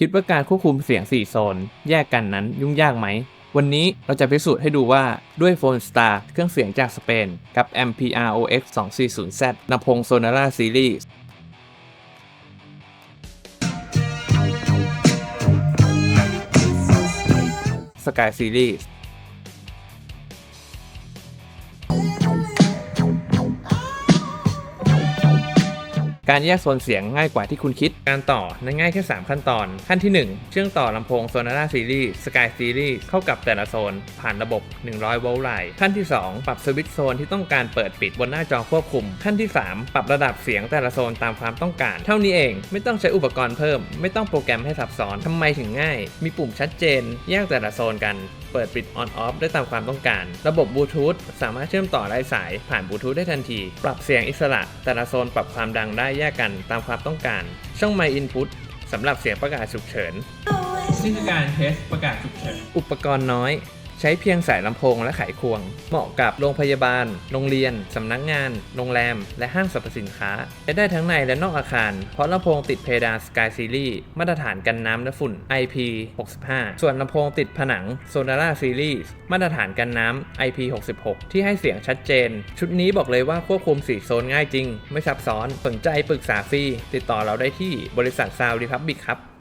คิดว่าการควบคุมเสียง 4 โซน แยกกันนั้นยุ่งยากไหม วันนี้เราจะพิสูจน์ให้ดูว่าด้วยโฟนสตาร์เครื่องเสียงจากสเปน กับ MPROX 240Z นำพง Sonora Series Sky Series การ การแยกโซนเสียงง่ายกว่าที่คุณคิด การต่อนั้นง่ายแค่ 3 ขั้นตอน ขั้นที่ 1 เชื่อมต่อลำโพง Sonora Series Sky Series เข้ากับแต่ละโซน ผ่านระบบ 100 โวลต์ไลน์ขั้นที่ 2 ปรับสวิตช์โซนที่ต้องการเปิดปิดบนหน้าจอควบคุม ขั้นที่ 3 ปรับระดับเสียงแต่ละโซนตามความต้องการ เท่านี้เอง ไม่ต้องใช้อุปกรณ์เพิ่ม ไม่ต้องโปรแกรมให้ซับซ้อนทำไมถึงง่าย มีปุ่มชัดเจน แยกแต่ละโซนกันเปิดปิด on off ได้ตามความต้องการ ระบบบลูทูธสามารถเชื่อมต่อไร้สายผ่านบลูทูธได้ทันที ปรับเสียงอิสระ แต่ละโซนปรับความดังได้แยกกันตามความต้องการ ช่องไมค์อินพุตสำหรับเสียงประกาศฉุกเฉิน นี่คือการเทสประกาศฉุกเฉิน อุปกรณ์น้อย ใช้เพียงสายลำโพงและไขควง เหมาะกับโรงพยาบาล โรงเรียน สำนักงาน โรงแรม และห้างสรรพสินค้าใช้ได้ทั้งในและนอกอาคาร เพราะลำโพงติดเพดาน Sky Series มาตรฐานกันน้ำและฝุ่น IP 65 ส่วนลำโพงติดผนัง Sonora Series มาตรฐานกันน้ำ IP 66 ที่ให้เสียงชัดเจน ชุดนี้บอกเลยว่าควบคุมสีโซนง่ายจริง ไม่ซับซ้อน สนใจปรึกษาฟรีติดต่อเราได้ที่บริษัท Sound Republic ครับ